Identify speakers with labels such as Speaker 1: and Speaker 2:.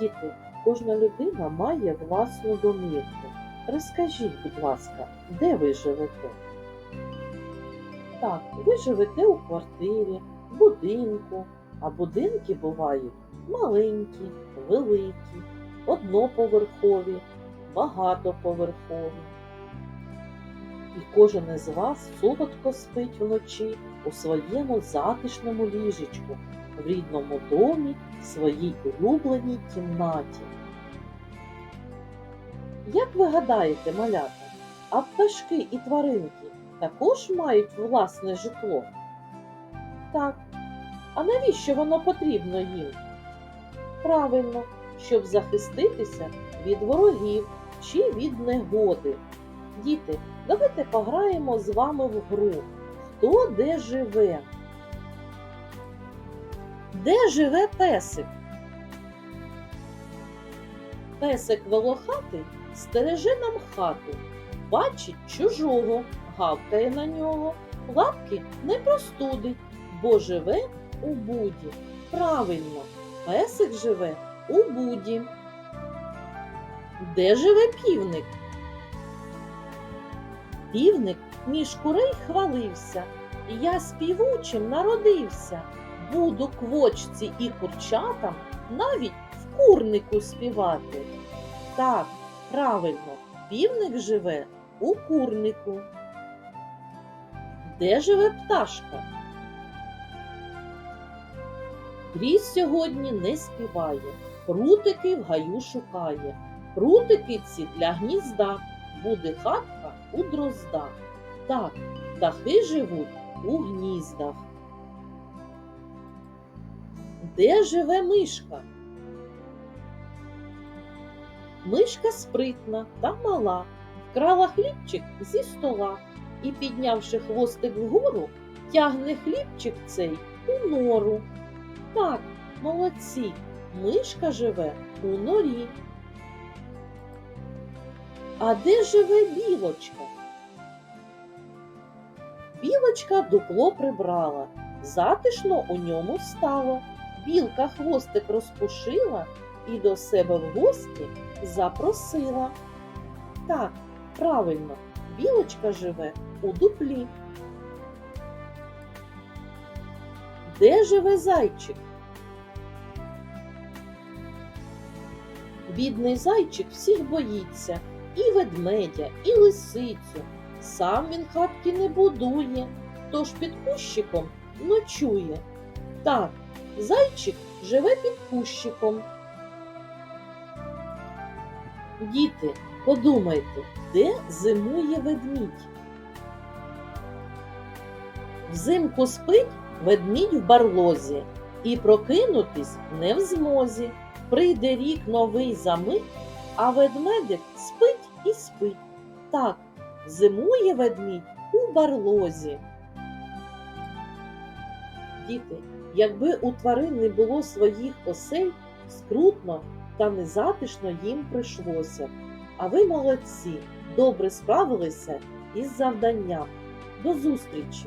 Speaker 1: Діти, кожна людина має власну домівку. Розкажіть, будь ласка, де ви живете? Так, ви живете у квартирі, будинку, а будинки бувають маленькі, великі, одноповерхові, багатоповерхові. І кожен із вас солодко спить вночі у своєму затишному ліжечку, в рідному домі, в своїй улюбленій кімнаті. Як ви гадаєте, малята, а пташки і тваринки також мають власне житло? Так. А навіщо воно потрібно їм? Правильно, щоб захиститися від ворогів чи від негоди. Діти, давайте пограємо з вами в гру. Хто де живе? Де живе песик? Песик волохатий стереже нам хату, бачить чужого, гавкає на нього, лапки не простудить, бо живе у буді. Правильно, песик живе у буді. Де живе півник? Півник між курей хвалився. Я співучим народився. Буду квочці і курчатам навіть в курнику співати. Так, правильно, півник живе у курнику. Де живе пташка? Грізь сьогодні не співає, прутики в гаю шукає. Прутики ці для гнізда, буде хатка у дрозда. Так, птахи живуть у гніздах. Де живе мишка? Мишка спритна та мала, вкрала хлібчик зі стола і, піднявши хвостик вгору, тягне хлібчик цей у нору. Так, молодці, мишка живе у норі. А де живе білочка? Білочка дупло прибрала, затишно у ньому стало. Білка хвостик розпушила і до себе в гості запросила. Так, правильно, білочка живе у дуплі. Де живе зайчик? Бідний зайчик всіх боїться, і ведмедя, і лисицю. Сам він хатки не будує, тож під кущиком ночує. Так, зайчик живе під кущиком. Діти, подумайте, де зимує ведмідь? Взимку спить ведмідь в барлозі, і прокинутись не в змозі. Прийде рік новий за мить, а ведмедик спить і спить. Так, зимує ведмідь у барлозі. Діти, якби у тварин не було своїх осель, скрутно та незатишно їм прийшлося. А ви молодці, добре справилися із завданням. До зустрічі!